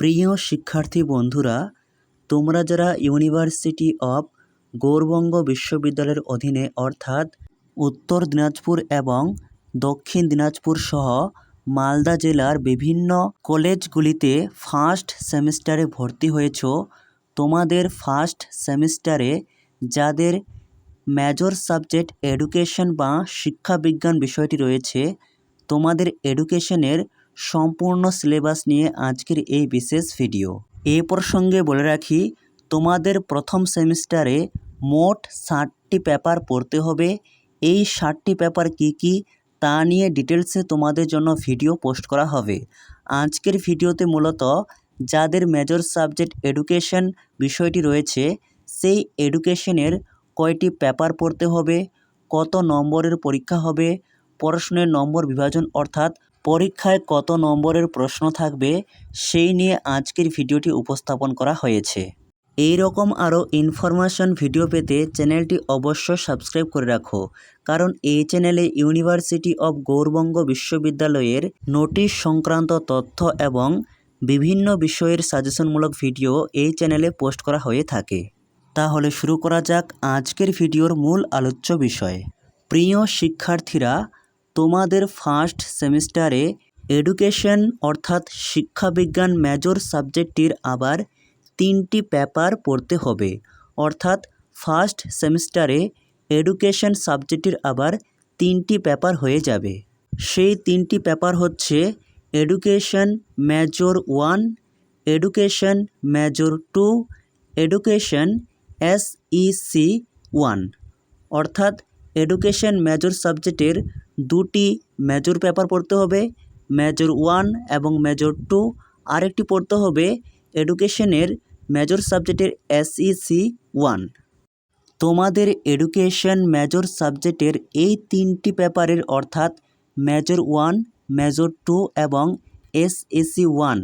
প্রিয় শিক্ষার্থী বন্ধুরা, তোমরা যারা ইউনিভার্সিটি অফ গৌরবঙ্গ বিশ্ববিদ্যালয়ের অধীনে, অর্থাৎ উত্তর দিনাজপুর এবং দক্ষিণ দিনাজপুর সহ মালদা জেলার বিভিন্ন কলেজগুলিতে ফার্স্ট সেমিস্টারে ভর্তি হয়েছ, তোমাদের ফার্স্ট সেমিস্টারে যাদের মেজর সাবজেক্ট এডুকেশন বা শিক্ষাবিজ্ঞান বিষয়টি রয়েছে, তোমাদের এডুকেশনের সম্পূর্ণ সিলেবাস নিয়ে আজকের এই বিশেষ ভিডিও। এ প্রসঙ্গে বলে রাখি, তোমাদের প্রথম সেমিস্টারে মোট ষাটটি পেপার পড়তে হবে। এই ষাটটি পেপার কি কি, তা নিয়ে ডিটেলসে তোমাদের জন্য ভিডিও পোস্ট করা হবে। আজকের ভিডিওতে মূলত যাদের মেজর সাবজেক্ট এডুকেশন বিষয়টি রয়েছে, সেই এডুকেশনের কয়টি পেপার পড়তে হবে, কত নম্বরের পরীক্ষা হবে পড়াশোনার নম্বর বিভাজন অর্থাৎ পরীক্ষায় কত নম্বরের প্রশ্ন থাকবে সেই নিয়ে আজকের ভিডিওটি উপস্থাপন করা হয়েছে। এই রকম আরও ইনফরমেশন ভিডিও পেতে চ্যানেলটি অবশ্যই সাবস্ক্রাইব করে রাখো, কারণ এই চ্যানেলে ইউনিভার্সিটি অব গৌরবঙ্গ বিশ্ববিদ্যালয়ের নোটিশ সংক্রান্ত তথ্য এবং বিভিন্ন বিষয়ের সাজেশনমূলক ভিডিও এই চ্যানেলে পোস্ট করা হয়ে থাকে। তাহলে শুরু করা যাক আজকের ভিডিওর মূল আলোচ্য বিষয়। প্রিয় শিক্ষার্থীরা তোমাদের ফার্স্ট সেমিস্টারে এডুকেশন অর্থাৎ শিক্ষাবিজ্ঞান মেজর সাবজেক্টটির আবার তিনটি পেপার পড়তে হবে। অর্থাৎ ফার্স্ট সেমিস্টারে এডুকেশন সাবজেক্টের আবার তিনটি পেপার হয়ে যাবে। সেই তিনটি পেপার হচ্ছে education major one education major two education SEC one অর্থাৎ এডুকেশন মেজর সাবজেক্টের দুটি মেজর পেপার পড়তে হবে মেজর ওয়ান এবং মেজর টু আরেকটি পড়তে হবে এডুকেশনের মেজর সাবজেক্টের এসইসি ওয়ান তোমাদের এডুকেশন মেজর সাবজেক্টের এই তিনটি পেপারের অর্থাৎ মেজর ওয়ান মেজর টু এবং এসএসসি ওয়ান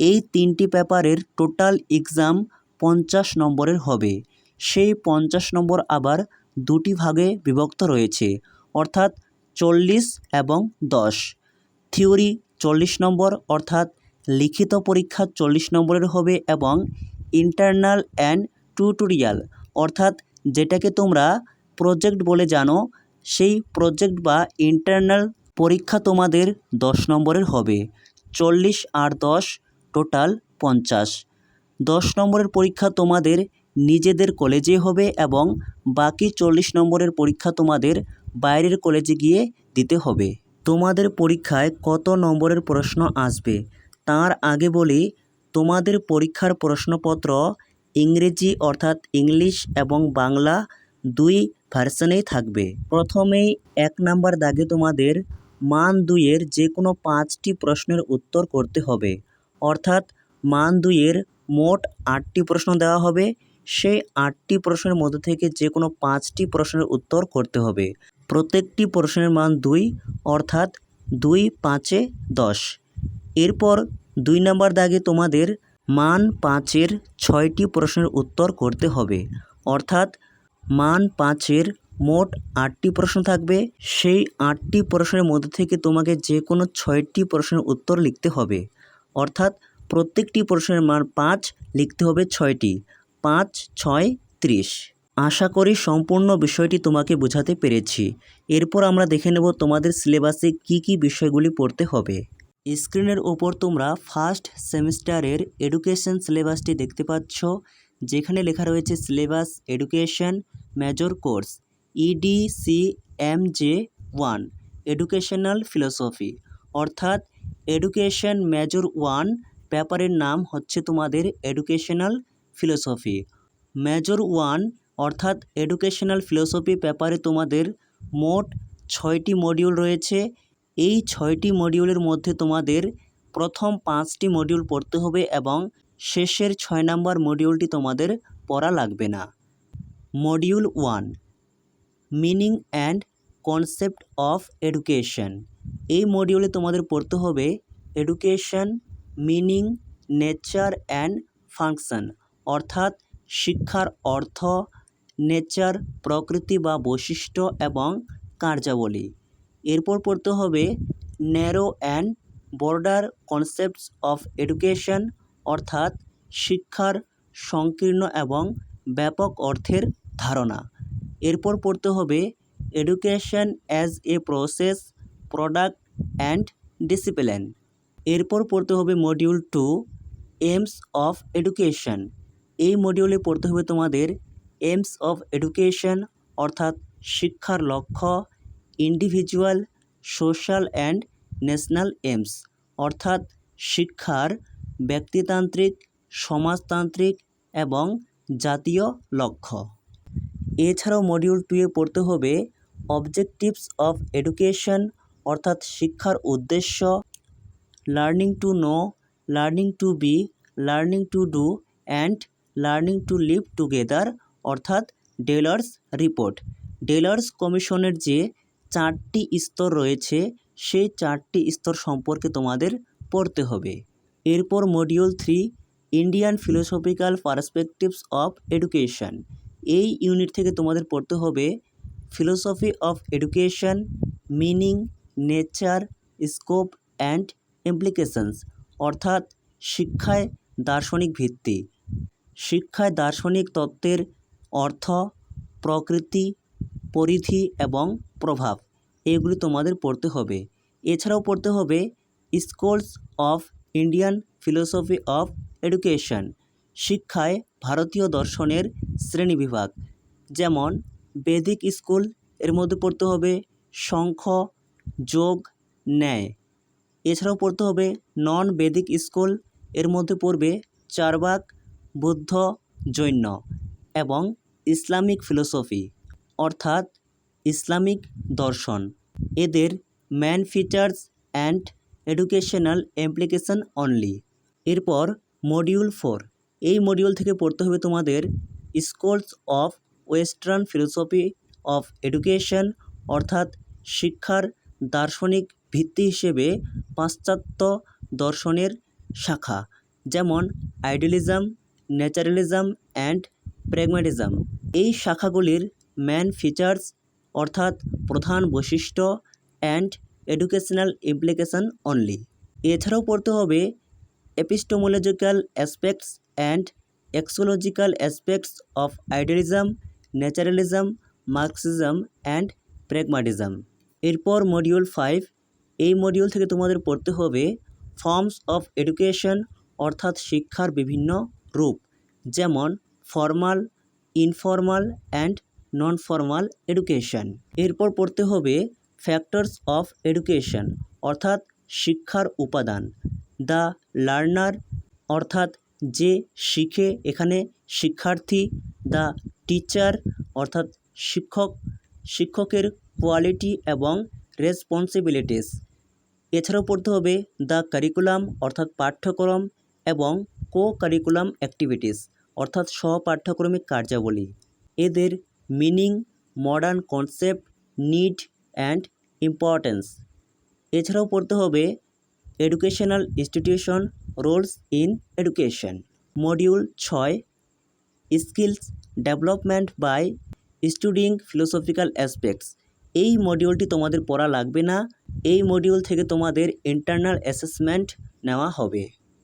এই তিনটি পেপারের টোটাল এক্সাম পঞ্চাশ নম্বরের হবে। সেই পঞ্চাশ নম্বর আবার দুটি ভাগে বিভক্ত রয়েছে। অর্থাৎ চল্লিশ এবং দশ। থিওরি চল্লিশ নম্বর, অর্থাৎ লিখিত পরীক্ষা চল্লিশ নম্বরের হবে এবং ইন্টারনাল অ্যান্ড টিউটোরিয়াল, অর্থাৎ যেটাকে তোমরা প্রজেক্ট বলে জানো, সেই প্রজেক্ট বা ইন্টারনাল পরীক্ষা তোমাদের দশ নম্বরের হবে। চল্লিশ আর দশ, টোটাল পঞ্চাশ। দশ নম্বরের পরীক্ষা তোমাদের নিজেদের কলেজে হবে এবং বাকি চল্লিশ নম্বরের পরীক্ষা তোমাদের বাইরের কলেজে গিয়ে দিতে হবে। তোমাদের পরীক্ষায় কত নম্বরের প্রশ্ন আসবে? তার আগে বলি, তোমাদের পরীক্ষার প্রশ্নপত্র ইংরেজি অর্থাৎ ইংলিশ এবং বাংলা দুই ভার্সনেই থাকবে। প্রথমেই এক নাম্বার দাগে তোমাদের মান দুইয়ের যে কোনো পাঁচটি প্রশ্নের উত্তর করতে হবে। অর্থাৎ মান দুইয়ের মোট আটটি প্রশ্ন দেওয়া হবে। সেই আটটি প্রশ্নের মধ্যে থেকে যে কোনো পাঁচটি প্রশ্নের উত্তর করতে হবে। প্রত্যেকটি প্রশ্নের মান দুই, অর্থাৎ দুই পাঁচে দশ। এরপর দুই নম্বর দাগে তোমাদের মান পাঁচের ছয়টি প্রশ্নের উত্তর করতে হবে। অর্থাৎ মান পাঁচের মোট আটটি প্রশ্ন থাকবে। সেই আটটি প্রশ্নের মধ্যে থেকে তোমাকে যে কোনো ছয়টি প্রশ্নের উত্তর লিখতে হবে। অর্থাৎ প্রত্যেকটি প্রশ্নের মান পাঁচ লিখতে হবে ছয়টি। পাঁচ, ছয়, ত্রিশ। আশা করি সম্পূর্ণ বিষয়টি তোমাকে বোঝাতে পেরেছি। এরপর আমরা দেখে নেব তোমাদের সিলেবাসে কি কি বিষয়গুলি পড়তে হবে। স্ক্রিনের ওপর তোমরা ফার্স্ট সেমিস্টারের এডুকেশন সিলেবাসটি দেখতে পাচ্ছ, যেখানে লেখা রয়েছে syllabus, education, major course EDC M J one educational philosophy. অর্থাৎ এডুকেশন মেজর ওয়ান, পেপারের নাম হচ্ছে তোমাদের এডুকেশনাল ফিলোসফি। মেজর ওয়ান অর্থাৎ এডুকেশনাল ফিলোসফি পেপারে তোমাদের মোট ছয়টি মডিউল রয়েছে। এই ছয়টি মডিউলের মধ্যে তোমাদের প্রথম পাঁচটি মডিউল পড়তে হবে এবং শেষের ছয় নম্বর মডিউলটি তোমাদের পড়া লাগবে না। Module one meaning and concept of education এই মডিউলে তোমাদের পড়তে হবে education meaning nature and function অর্থাৎ শিক্ষার অর্থ নেচার, প্রকৃতি বা বৈশিষ্ট্য এবং কার্যাবলী। এরপর পড়তে হবে narrow and broader concepts of education, অর্থাৎ শিক্ষার সংকীর্ণ এবং ব্যাপক অর্থের ধারণা। এরপর পড়তে হবে education as a process, product and discipline. এরপর পড়তে হবে module two, aims of education. এই মডিউলে পড়তে হবে তোমাদের এইমস অফ এডুকেশন অর্থাৎ শিক্ষার লক্ষ্য individual social and national aims অর্থাৎ শিক্ষার ব্যক্তিতান্ত্রিক, সমাজতান্ত্রিক এবং জাতীয় লক্ষ্য। এছাড়াও মডিউল টুয়ে পড়তে হবে অবজেক্টিভস অফ এডুকেশন অর্থাৎ শিক্ষার উদ্দেশ্য learning to know learning to be learning to do and learning to live together অর্থাৎ ডেলার্স রিপোর্ট। ডেলার্স কমিশনের যে চারটি স্তর রয়েছে, সেই চারটি স্তর সম্পর্কে তোমাদের পড়তে হবে। এরপর module three Indian philosophical perspectives of education এই ইউনিট থেকে তোমাদের পড়তে হবে philosophy of education meaning nature scope and implications অর্থাৎ শিক্ষায় দার্শনিক ভিত্তি। শিক্ষায় দার্শনিক তত্ত্বের অর্থ, প্রকৃতি, পরিধি এবং প্রভাব। এগুলি তোমাদের পড়তে হবে। এছাড়াও পড়তে হবে schools of Indian philosophy of education, শিক্ষায় ভারতীয় দর্শনের শ্রেণি বিভাগ। যেমন, বেদিক স্কুল, এর মধ্যে পড়তে হবে শঙ্খ, যোগ, ন্যায়। এছাড়াও পড়তে হবে নন বেদিক স্কুল, এর মধ্যে পড়বে চারবাক, বুদ্ধ, জৈন এবং ইসলামিক ফিলোসফি, অর্থাৎ ইসলামিক দর্শন। এদের main features and educational implication only. এরপর মডিউল ফোর। এই মডিউল থেকে পড়তে হবে তোমাদের schools of western philosophy of education, অর্থাৎ শিক্ষার দার্শনিক ভিত্তি হিসেবে পাশ্চাত্য দর্শনের শাখা, যেমন আইডিয়ালিজম, ন্যাচারালিজম অ্যান্ড প্র্যাগম্যাটিজম। এই শাখাগুলির ম্যান ফিচার্স অর্থাৎ প্রধান বৈশিষ্ট্য অ্যান্ড এডুকেশনাল ইমপ্লিকেশন অনলি এছাড়াও পড়তে হবে epistemological aspects and axiological aspects of idealism naturalism Marxism and pragmatism এরপর মডিউল ফাইভ এই মডিউল থেকে তোমাদের পড়তে হবে ফর্মস অফ এডুকেশন অর্থাৎ শিক্ষার বিভিন্ন রূপ, যেমন formal informal and non formal education এরপর পড়তে হবে ফ্যাক্টরস অফ এডুকেশন অর্থাৎ শিক্ষার উপাদান। দ্য লার্নার অর্থাৎ যে শিখে এখানে শিক্ষার্থী। দ্য টিচার অর্থাৎ শিক্ষক, শিক্ষকের কোয়ালিটি এবং রেসপন্সিবিলিটিস এছাড়াও পড়তে হবে দ্য কারিকুলাম অর্থাৎ পাঠ্যক্রম এবং কো কারিকুলাম অ্যাক্টিভিটিস অর্থাৎ স্বপাঠ্যক্রমিক কার্যাবলী। এদের meaning, modern concept, need and importance. এছাড়াও পড়তে হবে educational institution roles in education. Module ছয়, skills development by studying philosophical aspects. এই মডিউলটি তোমাদের পড়া লাগবে না, এই মডিউল থেকে তোমাদের ইন্টারনাল অ্যাসেসমেন্ট নেওয়া হবে।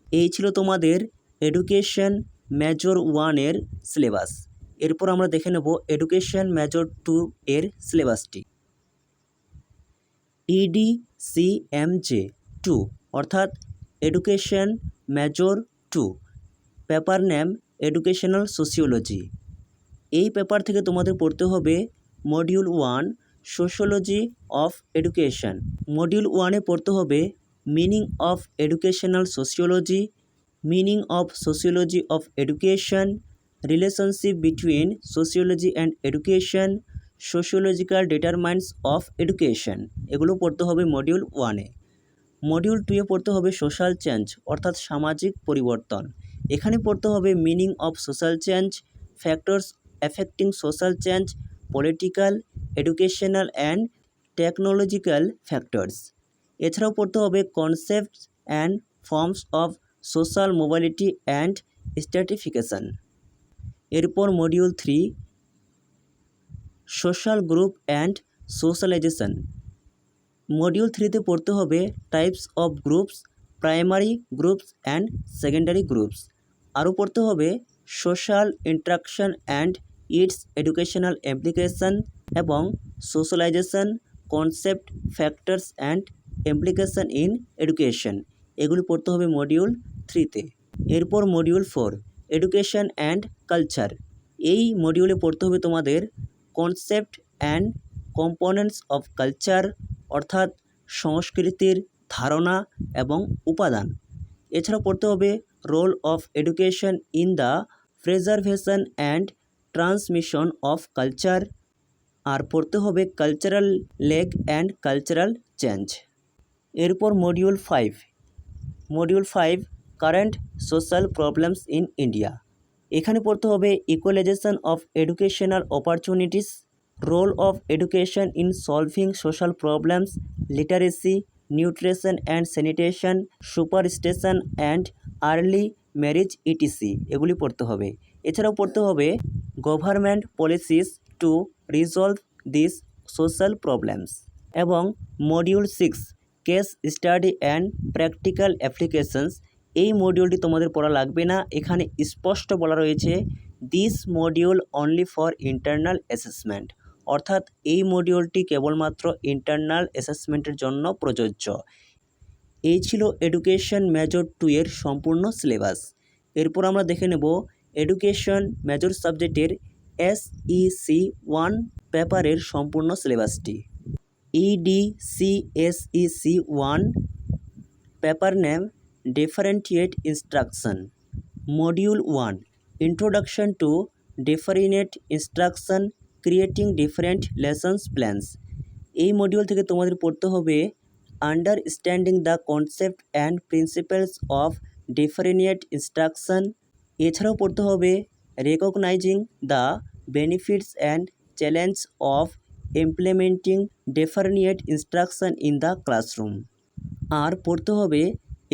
এই ছিল তোমাদের এডুকেশন মেজর ওয়ানের সিলেবাস এরপর আমরা দেখে নেব এডুকেশন মেজর টু এর সিলেবাসটি ED C M J two অর্থাৎ education major two paper name educational sociology এই পেপার থেকে তোমাদের পড়তে হবে module one sociology of education module ওয়ানে পড়তে হবে meaning of educational sociology meaning of sociology of education relationship between sociology and education sociological determinants of education এগুলো পড়তে হবে মডিউল ওয়ানে মডিউল টুয়ে পড়তে হবে সোশ্যাল চেঞ্জ অর্থাৎ সামাজিক পরিবর্তন। এখানে পড়তে হবে meaning of social change factors affecting social change political educational and technological factors এছাড়াও পড়তে হবে concepts and forms of social mobility and stratification. এরপর module three, social group and socialisation. Module থ্রিতে পড়তে হবে types of groups, primary groups and secondary groups. আরও পড়তে হবে social interaction and its educational application এবং socialisation, concept, factors and application in education. এগুলি পড়তে হবে মডিউল থ্রিতে। এরপর module four education and culture এই মডিউলে পড়তে হবে তোমাদের concept and components of culture অর্থাৎ সংস্কৃতির ধারণা এবং উপাদান। এছাড়া পড়তে হবে role of education in the preservation and transmission of culture আর পড়তে হবে cultural lag and cultural change এরপর module five module five current social problems in India এখানে পড়তে হবে equalisation of educational opportunities role of education in solving social problems literacy nutrition and sanitation superstition and early marriage etc এগুলি পড়তে হবে। এছাড়াও পড়তে হবে government policies to resolve this social problems এবং module six case study and practical applications এই মডিউলটি তোমাদের পড়া লাগবে না। এখানে স্পষ্ট বলা রয়েছে this module only for internal assessment অর্থাৎ এই মডিউলটি কেবলমাত্র ইন্টারনাল অ্যাসেসমেন্টের জন্য প্রযোজ্য। এই ছিল এডুকেশন মেজর টু এর সম্পূর্ণ সিলেবাস এরপর আমরা দেখে নেব এডুকেশন মেজর সাবজেক্টের এসইসি ওয়ান পেপারের সম্পূর্ণ সিলেবাসটি EDCSEC one paper name differentiate instruction module one introduction to differentiate instruction creating different lessons plans এই মডিউল থেকে তোমাদের পড়তে হবে understanding the concept and principles of differentiate instruction এছাড়াও পড়তে হবে recognising the benefits and challenge of implementing differentiate instruction in the classroom আর পড়তে হবে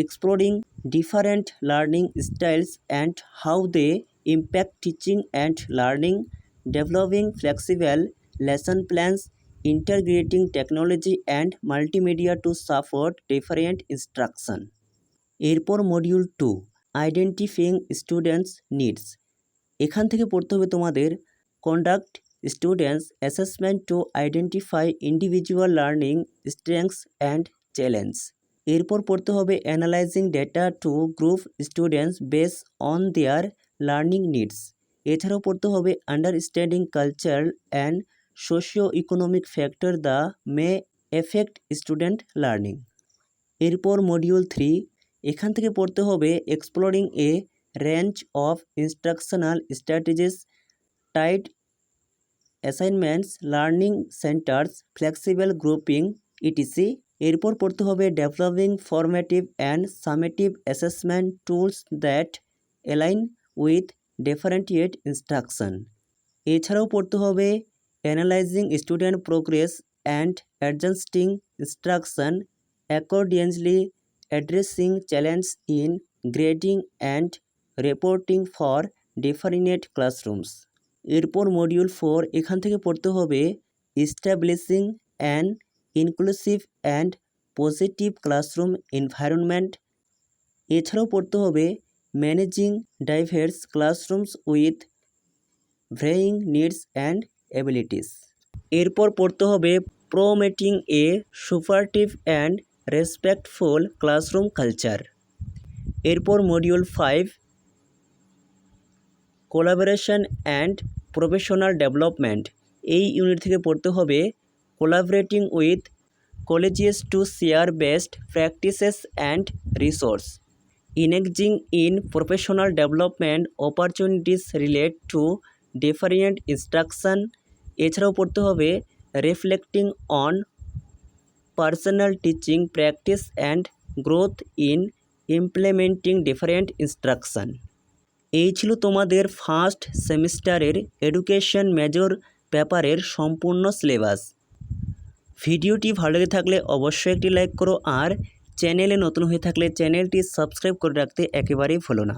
exploring different learning styles and how they impact teaching and learning developing flexible lesson plans integrating technology and multimedia to support different instruction এরপর module two identifying students needs এখান থেকে পড়তে হবে তোমাদের conduct students assessment to identify individual learning strengths and challenge এরপর পড়তে হবে analysing data to group students base on their learning needs এছাড়াও পড়তে হবে understanding culture and socio economic factor the may effect student learning এরপর module three এখান থেকে পড়তে হবে exploring a range of instructional strategies tight assignments learning centres flexible grouping etc এরপর পড়তে হবে developing formative and summative assessment tools that align with differentiate instruction এছাড়াও পড়তে হবে analysing student progress and adjusting instruction accordingly addressing challenge in grading and reporting for different classrooms এরপর module four এখান থেকে পড়তে হবে establishing an inclusive and positive classroom environment এছাড়াও পড়তে হবে managing diverse classrooms with varying needs and abilities এরপর পড়তে হবে promoting a supportive and respectful classroom culture এরপর module five collaboration and professional development এই ইউনিট থেকে পড়তে হবে collaborating with colleagues to share best practices and resource engaging in professional development opportunities relate to different instruction এছাড়াও পড়তে হবে reflecting on personal teaching practice and growth in implementing different instruction এই ছিল তোমাদের ফার্স্ট সেমিস্টারের এডুকেশন মেজর পেপারের সম্পূর্ণ syllabus ভিডিওটি ভালো লেগে থাকলে অবশ্যই একটি লাইক করো আর চ্যানেলে নতুন হয়ে থাকলে চ্যানেলটি সাবস্ক্রাইব করে রাখতে একেবারেই ভুলো না।